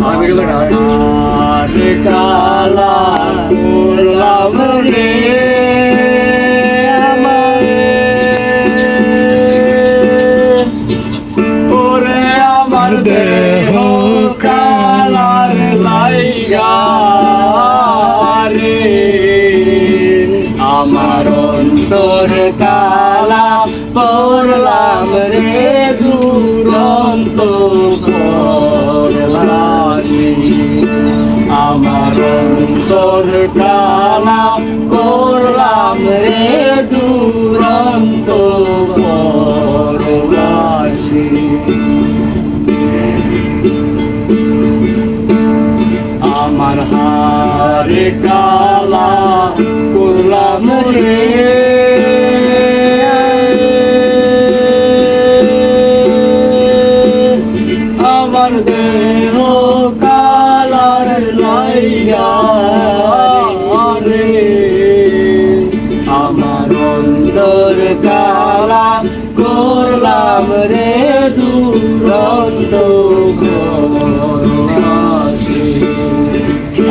আর কালা করলাম রে ওরে আমার দেহ কালার লাইগা রে। আমার অন্তর কালা পড়লাম রে দুরন্ত আমার অন্তর কালা করলাম রে দুরন্ত পড়লাছি আমার হারে কালা করলাম রে রে আমার অন্তর কালা করলাম রে দুরন্ত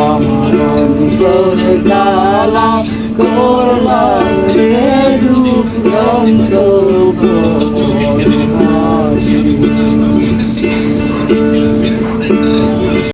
আমার অন্তর কালা করলাম